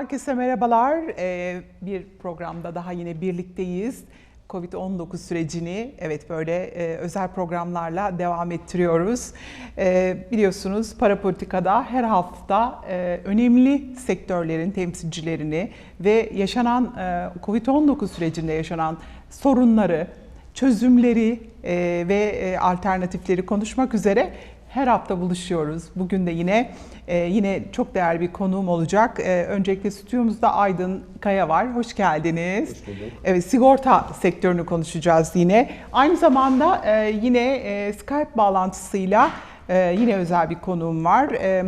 Herkese merhabalar. Ee, bir programda daha yine birlikteyiz. Covid-19 sürecini evet böyle e, özel programlarla devam ettiriyoruz. E, biliyorsunuz para politikada her hafta e, önemli sektörlerin temsilcilerini ve yaşanan e, Covid-19 sürecinde yaşanan sorunları, çözümleri e, ve e, alternatifleri konuşmak üzere her hafta buluşuyoruz. Bugün de yine e, yine çok değerli bir konuğum olacak. E, öncelikle stüdyomuzda Aydın Kaya var. Hoş geldiniz. Hoş bulduk. Evet, sigorta sektörünü konuşacağız yine. Aynı zamanda e, yine e, Skype bağlantısıyla e, yine özel bir konuğum var. E,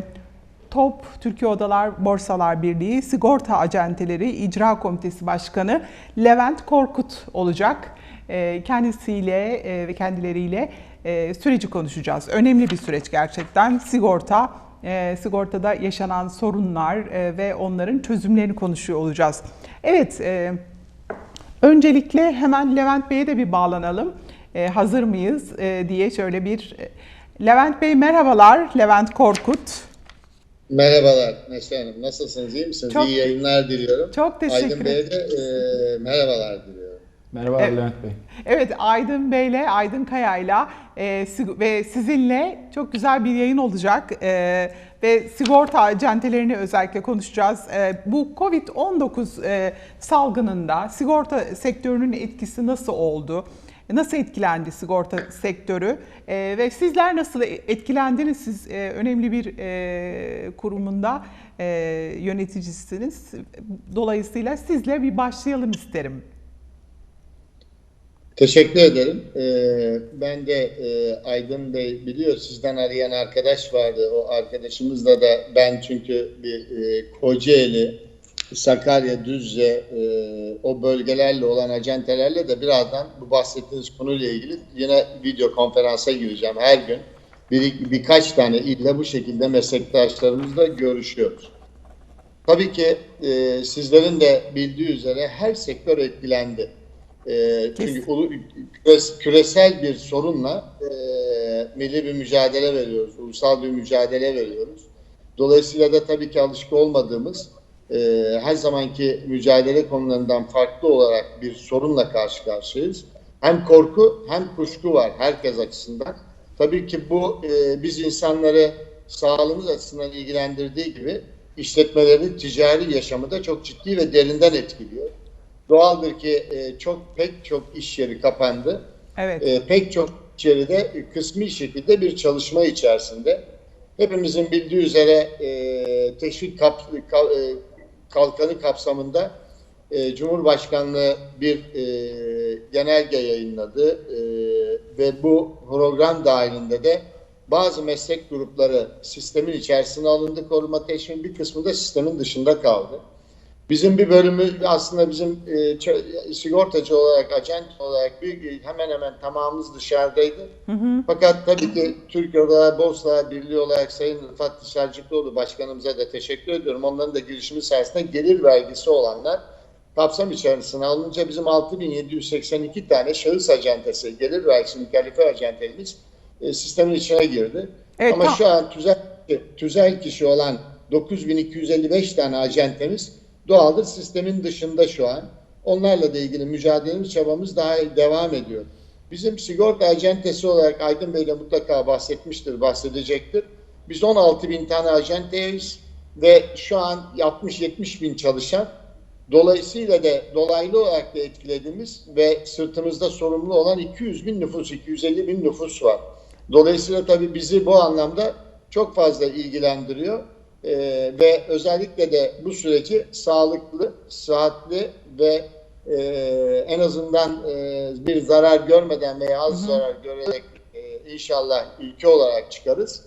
TOP Türkiye Odalar Borsalar Birliği Sigorta Acenteleri İcra Komitesi Başkanı Levent Korkut olacak. E, kendisiyle e, ve kendileriyle e, süreci konuşacağız. Önemli bir süreç gerçekten. Sigorta, e, sigortada yaşanan sorunlar e, ve onların çözümlerini konuşuyor olacağız. Evet, e, öncelikle hemen Levent Bey'e de bir bağlanalım. E, hazır mıyız e, diye şöyle bir... Levent Bey merhabalar, Levent Korkut. Merhabalar Neşe Hanım. Nasılsınız? İyi misiniz? Çok- İyi yayınlar diliyorum. Çok teşekkür Aydın Bey'e de e, merhabalar diliyorum. Merhaba Evet. Levent Bey. Evet Aydın Bey'le, Aydın Kaya'yla e, ve sizinle çok güzel bir yayın olacak. E, ve sigorta acentelerini özellikle konuşacağız. E, bu Covid-19 e, salgınında sigorta sektörünün etkisi nasıl oldu? Nasıl etkilendi sigorta sektörü? E, ve sizler nasıl etkilendiniz? Siz e, önemli bir e, kurumunda e, yöneticisiniz. Dolayısıyla sizle bir başlayalım isterim. Teşekkür ederim. E, ben de e, Aydın Bey biliyor sizden arayan arkadaş vardı. O arkadaşımızla da ben çünkü bir e, Kocaeli, Sakarya, Düzce e, o bölgelerle olan acentelerle de birazdan bu bahsettiğiniz konuyla ilgili yine video konferansa gireceğim her gün. Bir, birkaç tane ille bu şekilde meslektaşlarımızla görüşüyoruz. Tabii ki e, sizlerin de bildiği üzere her sektör etkilendi. E, çünkü ulu, küres- küresel bir sorunla e, milli bir mücadele veriyoruz, ulusal bir mücadele veriyoruz. Dolayısıyla da tabii ki alışık olmadığımız e, her zamanki mücadele konularından farklı olarak bir sorunla karşı karşıyayız. Hem korku hem kuşku var herkes açısından. Tabii ki bu e, biz insanları sağlığımız açısından ilgilendirdiği gibi işletmelerin ticari yaşamı da çok ciddi ve derinden etkiliyor. Doğaldır ki e, çok pek çok iş yeri kapandı. Evet. E, pek çok iş yeri de kısmi şekilde bir çalışma içerisinde. Hepimizin bildiği üzere e, teşvik kap, ka- e, kalkanı kapsamında e, Cumhurbaşkanlığı bir e, genelge yayınladı E, ve bu program dahilinde de bazı meslek grupları sistemin içerisine alındı koruma teşvik bir kısmı da sistemin dışında kaldı. Bizim bir bölümü aslında bizim e, sigortacı olarak, acent olarak bir, hemen hemen tamamımız dışarıdaydı. Fakat tabii ki Türkiye Odalar Borsalar Birliği olarak Sayın Rıfat Dışarcıklıoğlu Başkanımıza da teşekkür ediyorum. Onların da girişimi sayesinde gelir vergisi olanlar kapsam içerisine alınca bizim 6782 tane şahıs acentesi, gelir vergisi mükellefe acentemiz e, sistemin içine girdi. Evet, Ama tam- şu an tüzel, tüzel kişi olan 9255 tane acentemiz doğaldır sistemin dışında şu an. Onlarla da ilgili mücadelemiz, çabamız daha devam ediyor. Bizim sigorta acentesi olarak Aydın Bey de mutlaka bahsetmiştir, bahsedecektir. Biz 16 bin tane acenteyiz ve şu an 60-70 bin çalışan. Dolayısıyla da dolaylı olarak da etkilediğimiz ve sırtımızda sorumlu olan 200 bin nüfus, 250 bin nüfus var. Dolayısıyla tabii bizi bu anlamda çok fazla ilgilendiriyor. Ee, ve özellikle de bu süreci sağlıklı, sıhhatli ve e, en azından e, bir zarar görmeden veya az zarar görerek e, inşallah ülke olarak çıkarız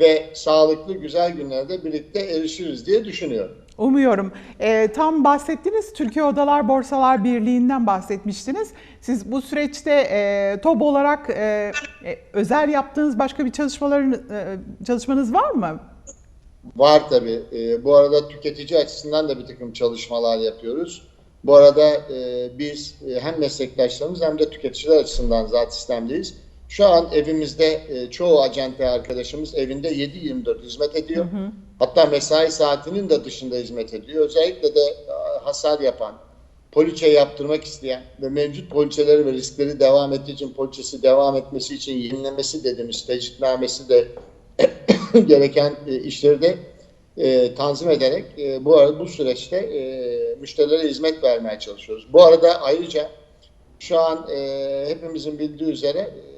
ve sağlıklı güzel günlerde birlikte erişiriz diye düşünüyorum. Umuyorum. Ee, tam bahsettiniz, Türkiye Odalar Borsalar Birliği'nden bahsetmiştiniz. Siz bu süreçte e, TOB olarak e, e, özel yaptığınız başka bir çalışmaların e, çalışmanız var mı? Var tabii. Ee, bu arada tüketici açısından da bir takım çalışmalar yapıyoruz. Bu arada e, biz e, hem meslektaşlarımız hem de tüketiciler açısından zat sistemdeyiz. Şu an evimizde e, çoğu acente arkadaşımız evinde 7-24 hizmet ediyor. Hatta mesai saatinin de dışında hizmet ediyor. Özellikle de e, hasar yapan, poliçe yaptırmak isteyen ve mevcut poliçeleri ve riskleri devam ettiği için poliçesi devam etmesi için yenilemesi dediğimiz tecritnamesi de gereken e, işleri de e, tanzim ederek e, bu arada bu süreçte e, müşterilere hizmet vermeye çalışıyoruz. Bu arada ayrıca şu an e, hepimizin bildiği üzere e,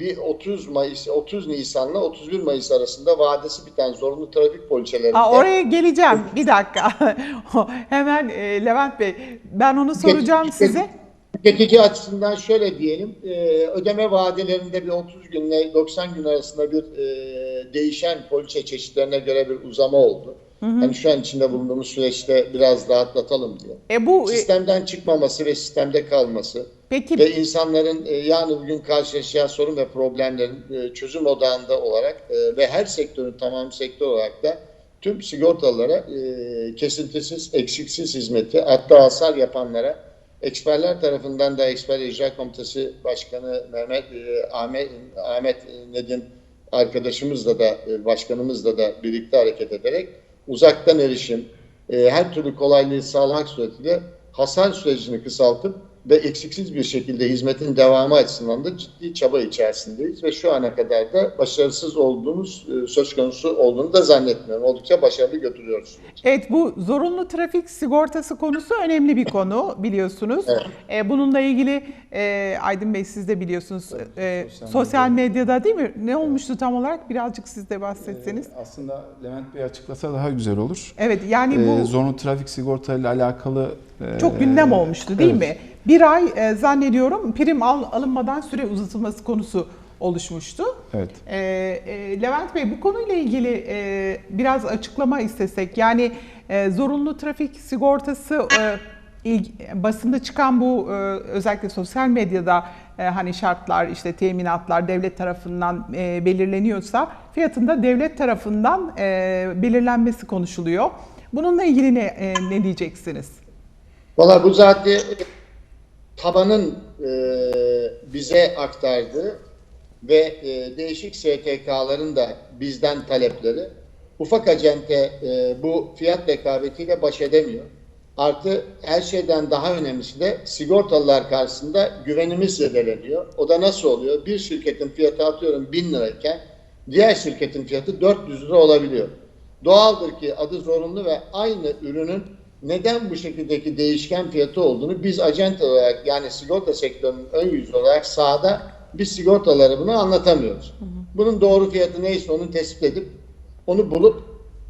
bir 30 Mayıs 30 Nisan'la 31 Mayıs arasında vadesi biten zorunlu trafik poliçelerinde Aa, oraya geleceğim. Bir dakika. Hemen e, Levent Bey, ben onu soracağım size. Tüketici açısından şöyle diyelim, e, ödeme vadelerinde bir 30 günle 90 gün arasında bir e, değişen poliçe çeşitlerine göre bir uzama oldu. Hani şu an içinde bulunduğumuz süreçte biraz rahatlatalım diye. E bu e, Sistemden çıkmaması ve sistemde kalması peki ve insanların e, yarın bugün karşılaşacağı sorun ve problemlerin e, çözüm odağında olarak e, ve her sektörün tamam sektör olarak da tüm sigortalılara e, kesintisiz, eksiksiz hizmeti hatta hasar yapanlara eksperler tarafından da Eksper İcra Komitesi Başkanı Mehmet e, Ahmet Ahmet Nedim arkadaşımızla da e, başkanımızla da birlikte hareket ederek uzaktan erişim e, her türlü kolaylığı sağlamak suretiyle hasar sürecini kısaltıp ve eksiksiz bir şekilde hizmetin devamı açısından da ciddi çaba içerisindeyiz ve şu ana kadar da başarısız olduğumuz e, söz konusu olduğunu da zannetmiyorum. Oldukça başarılı götürüyoruz. Evet bu zorunlu trafik sigortası konusu önemli bir konu biliyorsunuz. Evet. E, bununla ilgili e, Aydın Bey siz de biliyorsunuz e, sosyal sosyal medyada değil mi? Ne olmuştu tam olarak birazcık siz de bahsetseniz. Ee, aslında Levent Bey açıklasa daha güzel olur. Evet yani Ee, bu zorunlu trafik sigorta ile alakalı e, çok gündem olmuştu değil evet. mi? Bir ay e, zannediyorum prim al, alınmadan süre uzatılması konusu oluşmuştu. Evet. E, e, Levent Bey bu konuyla ilgili e, biraz açıklama istesek. Yani e, zorunlu trafik sigortası e, ilg- basında çıkan bu e, özellikle sosyal medyada e, hani şartlar işte teminatlar devlet tarafından e, belirleniyorsa fiyatında devlet tarafından e, belirlenmesi konuşuluyor. Bununla ilgili ne, e, ne diyeceksiniz? Valla bu zaten tabanın e, bize aktardığı ve e, değişik STK'ların da bizden talepleri ufak acente e, bu fiyat rekabetiyle baş edemiyor. Artı her şeyden daha önemlisi de sigortalılar karşısında güvenimiz zedeleniyor. O da nasıl oluyor? Bir şirketin fiyatı atıyorum 1000 lirayken diğer şirketin fiyatı 400 lira olabiliyor. Doğaldır ki adı zorunlu ve aynı ürünün neden bu şekildeki değişken fiyatı olduğunu biz acente olarak yani sigorta sektörünün ön yüzü olarak sahada biz sigortaları bunu anlatamıyoruz. Bunun doğru fiyatı neyse onu tespit edip onu bulup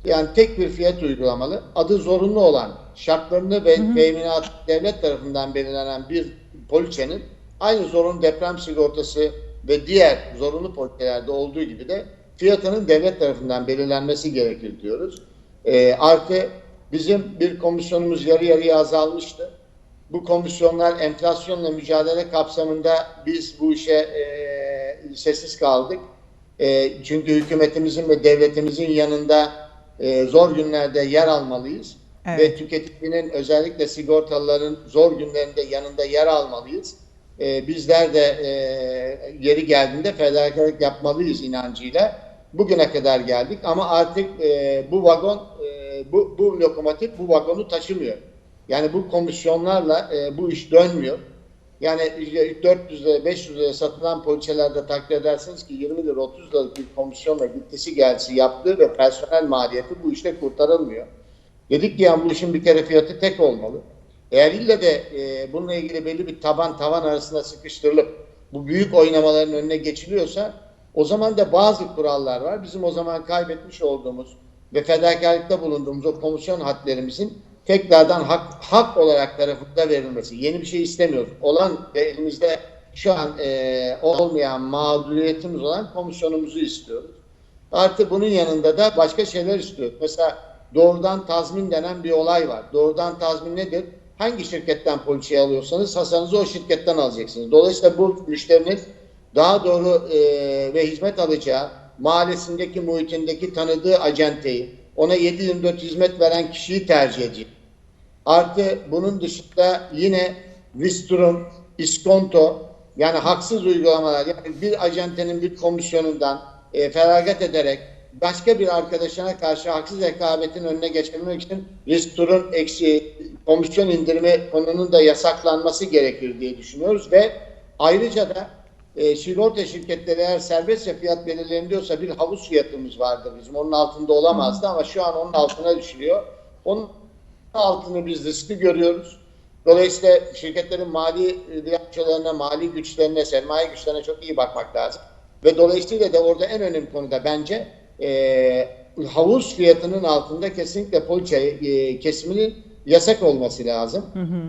yani tek bir fiyat uygulamalı. Adı zorunlu olan şartlarını ve teminat devlet tarafından belirlenen bir poliçenin aynı zorunlu deprem sigortası ve diğer zorunlu poliçelerde olduğu gibi de fiyatının devlet tarafından belirlenmesi gerekir diyoruz. Ee, artı bizim bir komisyonumuz yarı yarıya azalmıştı. Bu komisyonlar enflasyonla mücadele kapsamında biz bu işe e, sessiz kaldık. E, çünkü hükümetimizin ve devletimizin yanında e, zor günlerde yer almalıyız. Evet. Ve tüketicinin özellikle sigortalıların zor günlerinde yanında yer almalıyız. E, bizler de e, yeri geldiğinde fedakarlık yapmalıyız inancıyla. Bugüne kadar geldik ama artık e, bu vagon, bu, bu lokomotif bu vagonu taşımıyor. Yani bu komisyonlarla e, bu iş dönmüyor. Yani 400 lira, 500 lira satılan poliçelerde takdir edersiniz ki 20 lira, 30 liralık bir komisyonla gittisi gelsi yaptığı ve personel maliyeti bu işte kurtarılmıyor. Dedik ki yani bu işin bir kere fiyatı tek olmalı. Eğer ille de e, bununla ilgili belli bir taban tavan arasında sıkıştırılıp bu büyük oynamaların önüne geçiliyorsa o zaman da bazı kurallar var. Bizim o zaman kaybetmiş olduğumuz ve fedakarlıkta bulunduğumuz o komisyon hadlerimizin tekrardan hak, hak olarak tarafında verilmesi. Yeni bir şey istemiyoruz. Olan ve elimizde şu an e, olmayan mağduriyetimiz olan komisyonumuzu istiyoruz. Artı bunun yanında da başka şeyler istiyoruz. Mesela doğrudan tazmin denen bir olay var. Doğrudan tazmin nedir? Hangi şirketten poliçeyi alıyorsanız hasanızı o şirketten alacaksınız. Dolayısıyla bu müşteriniz daha doğru e, ve hizmet alacağı mahallesindeki, muhitindeki tanıdığı acenteyi, ona 7-24 hizmet veren kişiyi tercih edecek. Artı bunun dışında yine Visturum, iskonto Yani haksız uygulamalar, yani bir acentenin bir komisyonundan e, feragat ederek başka bir arkadaşına karşı haksız rekabetin önüne geçebilmek için risk turun eksi komisyon indirimi konunun da yasaklanması gerekir diye düşünüyoruz ve ayrıca da e, sigorta şirketleri eğer serbestçe fiyat belirleniyorsa bir havuz fiyatımız vardı bizim. Onun altında olamazdı ama şu an onun altına düşülüyor. Onun altını biz riskli görüyoruz. Dolayısıyla şirketlerin mali bilançolarına, mali güçlerine, sermaye güçlerine çok iyi bakmak lazım. Ve dolayısıyla da orada en önemli konuda bence e, havuz fiyatının altında kesinlikle poliçe e, kesiminin yasak olması lazım.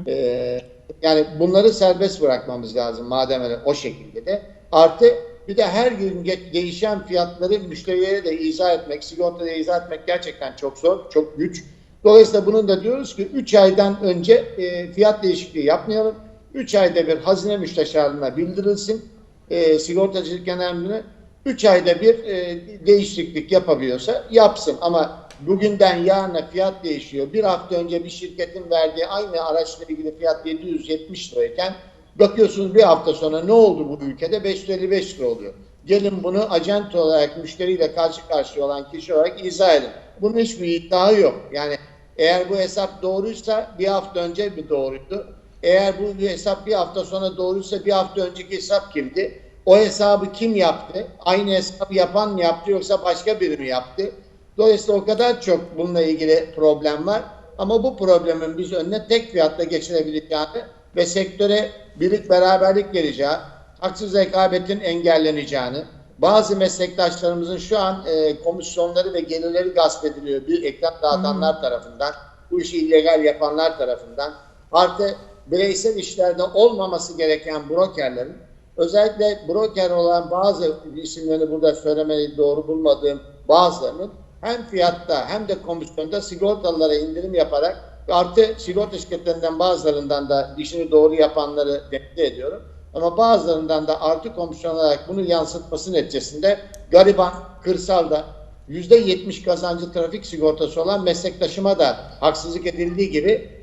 E, yani bunları serbest bırakmamız lazım madem öyle o şekilde de. Artı bir de her gün değişen fiyatları müşterilere de izah etmek, sigortada izah etmek gerçekten çok zor, çok güç. Dolayısıyla bunun da diyoruz ki 3 aydan önce e, fiyat değişikliği yapmayalım. 3 ayda bir hazine müsteşarlığına bildirilsin. E, sigortacılık genel müdürüne 3 ayda bir e, değişiklik yapabiliyorsa yapsın. Ama bugünden yarına fiyat değişiyor. Bir hafta önce bir şirketin verdiği aynı araçla ilgili fiyat 770 lirayken bakıyorsunuz bir hafta sonra ne oldu bu ülkede? 555 lira oluyor. Gelin bunu acent olarak müşteriyle karşı karşıya olan kişi olarak izah edin. Bunun hiçbir iddiası yok. Yani eğer bu hesap doğruysa bir hafta önce mi doğruydu? Eğer bu hesap bir hafta sonra doğruysa bir hafta önceki hesap kimdi? O hesabı kim yaptı? Aynı hesabı yapan mı yaptı yoksa başka biri mi yaptı? Dolayısıyla o kadar çok bununla ilgili problem var. Ama bu problemin biz önüne tek fiyatla geçilebileceğini ve sektöre birlik beraberlik geleceği, haksız rekabetin engelleneceğini, bazı meslektaşlarımızın şu an e, komisyonları ve gelirleri gasp ediliyor bir ekran dağıtanlar tarafından, bu işi illegal yapanlar tarafından, artı bireysel işlerde olmaması gereken brokerlerin, özellikle broker olan bazı isimlerini burada söylemeyi doğru bulmadığım bazılarının hem fiyatta hem de komisyonda sigortalılara indirim yaparak artı sigorta şirketlerinden bazılarından da işini doğru yapanları tebrik ediyorum. Ama bazılarından da artı komisyon olarak bunu yansıtması neticesinde gariban, kırsalda %70 kazancı trafik sigortası olan meslektaşıma da haksızlık edildiği gibi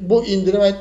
bu indirime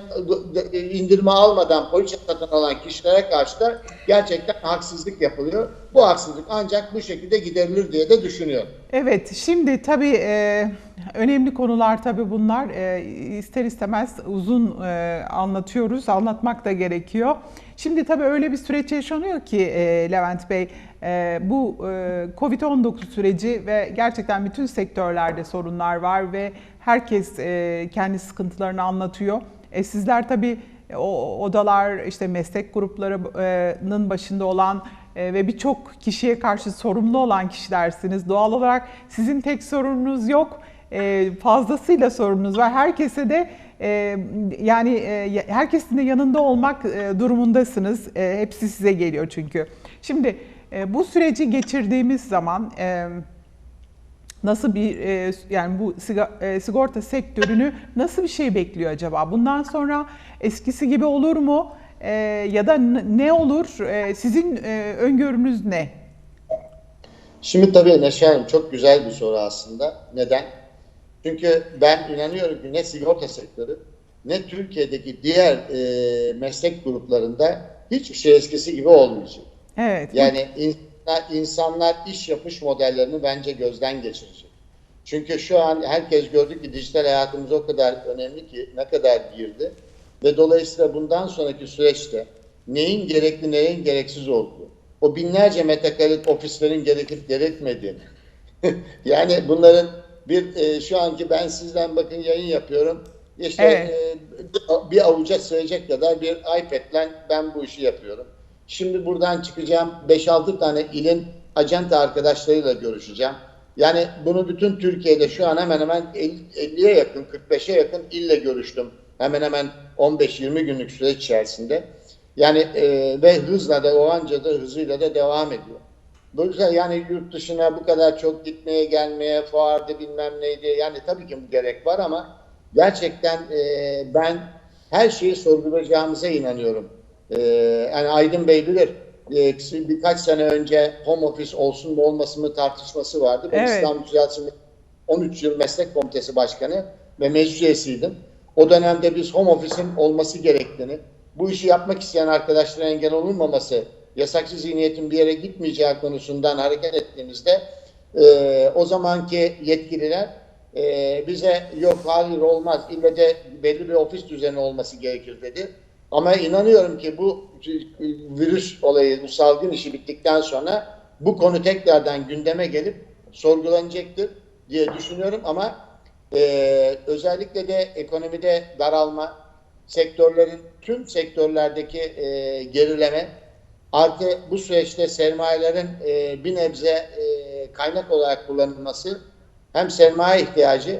indirme almadan poliçe satın alan kişilere karşı da gerçekten haksızlık yapılıyor. Bu haksızlık ancak bu şekilde giderilir diye de düşünüyorum. Evet, şimdi tabii e, önemli konular tabii bunlar. E, ister istemez uzun e, anlatıyoruz, anlatmak da gerekiyor. Şimdi tabii öyle bir süreç yaşanıyor ki e, Levent Bey, e, bu e, Covid-19 süreci ve gerçekten bütün sektörlerde sorunlar var ve herkes e, kendi sıkıntılarını anlatıyor. E, sizler tabii o odalar, işte meslek gruplarının başında olan e, ve birçok kişiye karşı sorumlu olan kişilersiniz. Doğal olarak sizin tek sorununuz yok, e, fazlasıyla sorununuz var. Herkese de e, yani e, herkesin de yanında olmak e, durumundasınız. E, hepsi size geliyor çünkü. Şimdi e, bu süreci geçirdiğimiz zaman e, nasıl bir e, yani bu siga- e, sigorta sektörünü nasıl bir şey bekliyor acaba? Bundan sonra eskisi gibi olur mu? E, ya da ne olur? E, sizin e, öngörünüz ne? Şimdi tabii Neşe Hanım çok güzel bir soru aslında. Neden? Çünkü ben inanıyorum ki ne sigorta sektörü ne Türkiye'deki diğer e, meslek gruplarında hiçbir şey eskisi gibi olmayacak. Evet. Yani insanlar, insanlar iş yapış modellerini bence gözden geçirecek. Çünkü şu an herkes gördü ki dijital hayatımız o kadar önemli ki ne kadar girdi. Ve dolayısıyla bundan sonraki süreçte neyin gerekli neyin gereksiz olduğu, o binlerce metrekarelik ofislerin gerekip gerekmediğini, yani bunların bir e, şu anki ben sizden bakın yayın yapıyorum. İşte Evet. e, bir avuca sığacak kadar bir iPad'le ben bu işi yapıyorum. Şimdi buradan çıkacağım 5-6 tane ilin acente arkadaşlarıyla görüşeceğim. Yani bunu bütün Türkiye'de şu an hemen hemen 50'ye yakın, 45'e yakın ille görüştüm. Hemen hemen 15-20 günlük süreç içerisinde. Yani e, ve hızla da o anca da hızıyla da devam ediyor. Dolayısıyla yani yurt dışına bu kadar çok gitmeye gelmeye, fuarda bilmem neydi. Yani tabii ki bu gerek var ama gerçekten e, ben her şeyi sorgulayacağımıza inanıyorum. E, yani Aydın Bey bilir. E, birkaç sene önce home office olsun mu olmasın mı tartışması vardı. Ben Evet. İstanbul Ticaret 13 yıl meslek komitesi başkanı ve meclis üyesiydim. O dönemde biz home office'in olması gerektiğini, bu işi yapmak isteyen arkadaşlara engel olunmaması, yasakçı zihniyetin bir yere gitmeyeceği konusundan hareket ettiğimizde e, o zamanki yetkililer e, bize yok hayır olmaz ille de belli bir ofis düzeni olması gerekir dedi. Ama inanıyorum ki bu virüs olayı, bu salgın işi bittikten sonra bu konu tekrardan gündeme gelip sorgulanacaktır diye düşünüyorum ama e, özellikle de ekonomide daralma, sektörlerin tüm sektörlerdeki e, gerileme artı bu süreçte sermayelerin e, bir nebze e, kaynak olarak kullanılması hem sermaye ihtiyacı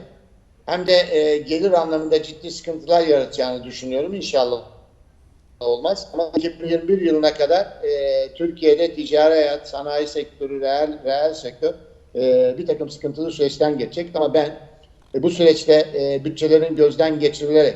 hem de e, gelir anlamında ciddi sıkıntılar yaratacağını düşünüyorum. İnşallah olmaz. Ama 2021 yılına kadar e, Türkiye'de ticari hayat, sanayi sektörü, reel, reel sektör e, bir takım sıkıntılı süreçten geçecek. Ama ben e, bu süreçte e, bütçelerin gözden geçirilerek,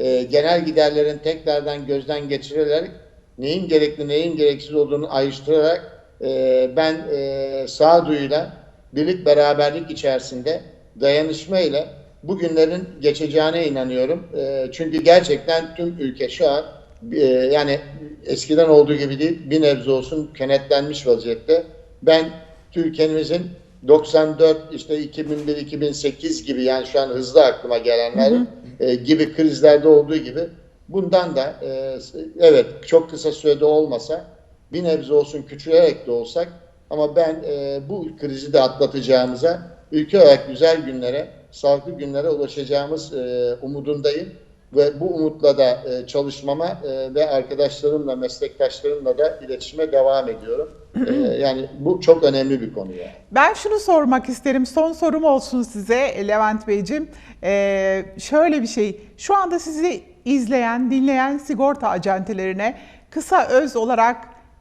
e, genel giderlerin tekrardan gözden geçirilerek neyin gerekli, neyin gereksiz olduğunu ayrıştırarak e, ben e, sağduyuyla birlik beraberlik içerisinde dayanışma ile bugünlerin geçeceğine inanıyorum. E, çünkü gerçekten tüm ülke şu an e, yani eskiden olduğu gibi değil bir nebze olsun kenetlenmiş vaziyette. Ben Türkiye'mizin 94 işte 2001 2008 gibi yani şu an hızlı aklıma gelenler e, gibi krizlerde olduğu gibi bundan da e, evet çok kısa sürede olmasa bir nebze olsun küçülerek de olsak ama ben e, bu krizi de atlatacağımıza ülke olarak güzel günlere, sağlıklı günlere ulaşacağımız e, umudundayım ve bu umutla da e, çalışmama e, ve arkadaşlarımla, meslektaşlarımla da iletişime devam ediyorum. E, yani bu çok önemli bir konu yani. Ben şunu sormak isterim. Son sorum olsun size Levent Beyciğim. Ee, şöyle bir şey. Şu anda sizi izleyen, dinleyen sigorta acentelerine kısa öz olarak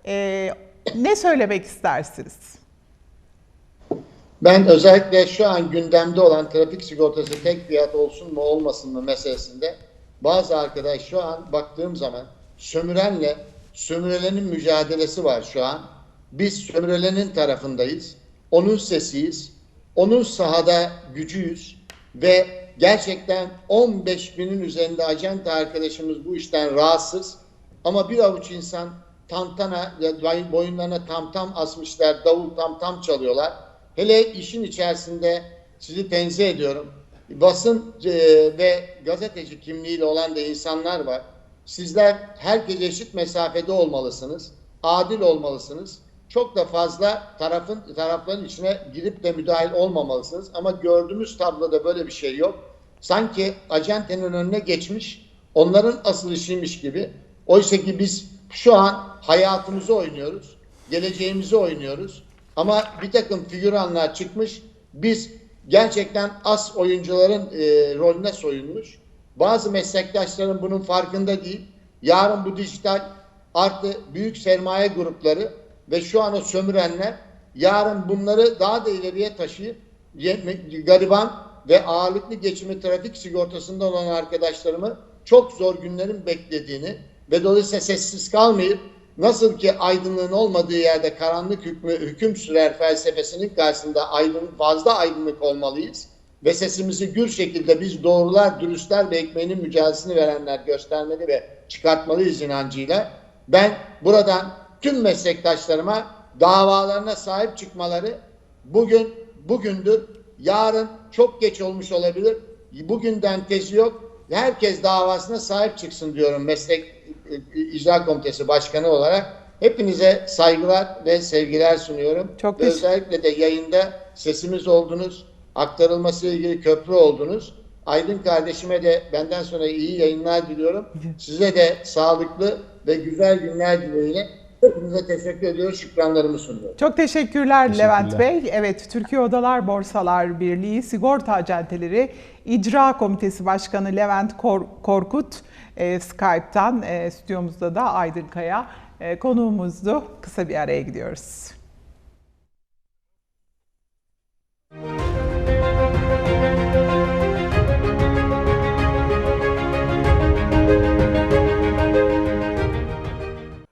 e, ne söylemek istersiniz? Ben özellikle şu an gündemde olan trafik sigortası tek fiyat olsun mu olmasın mı meselesinde bazı arkadaş şu an baktığım zaman sömürenle sömürülenin mücadelesi var şu an. Biz sömürülenin tarafındayız. Onun sesiyiz. Onun sahada gücüyüz ve gerçekten 15 binin üzerinde acente arkadaşımız bu işten rahatsız. Ama bir avuç insan tantana, boyunlarına tam tam asmışlar, davul tam tam çalıyorlar. Hele işin içerisinde sizi tenzih ediyorum. Basın e, ve gazeteci kimliğiyle olan da insanlar var. Sizler herkes eşit mesafede olmalısınız. Adil olmalısınız. Çok da fazla tarafın tarafların içine girip de müdahil olmamalısınız. Ama gördüğümüz tabloda böyle bir şey yok. Sanki acentenin önüne geçmiş, onların asıl işiymiş gibi. Oysa ki biz şu an hayatımızı oynuyoruz, geleceğimizi oynuyoruz. Ama bir takım figüranlar çıkmış. Biz gerçekten as oyuncuların e, rolüne soyunmuş. Bazı meslektaşların bunun farkında değil. Yarın bu dijital artı büyük sermaye grupları ve şu an o sömürenler yarın bunları daha da ileriye taşıyıp gariban ve ağırlıklı geçimi trafik sigortasında olan arkadaşlarımı çok zor günlerin beklediğini ve dolayısıyla sessiz kalmayıp nasıl ki aydınlığın olmadığı yerde karanlık hükmü hüküm sürer felsefesinin karşısında aydın, fazla aydınlık olmalıyız ve sesimizi gür şekilde biz doğrular, dürüstler ve ekmeğinin mücadelesini verenler göstermeli ve çıkartmalıyız inancıyla. Ben buradan tüm meslektaşlarıma davalarına sahip çıkmaları bugün bugündür, yarın çok geç olmuş olabilir. Bugünden tezi yok. Herkes davasına sahip çıksın diyorum meslek icra komitesi başkanı olarak. Hepinize saygılar ve sevgiler sunuyorum. Çok ve özellikle de yayında sesimiz oldunuz, aktarılması ile ilgili köprü oldunuz. Aydın kardeşime de benden sonra iyi yayınlar diliyorum. Size de sağlıklı ve güzel günler dileğiyle Hepinize teşekkür ediyoruz. Şükranlarımı sunuyorum. Çok teşekkürler, teşekkürler Levent Bey. Evet, Türkiye Odalar Borsalar Birliği Sigorta Acenteleri İcra Komitesi Başkanı Levent Kor Korkut e, Skype'tan e, stüdyomuzda da Aydın Kaya e, konuğumuzdu. Kısa bir araya gidiyoruz. Müzik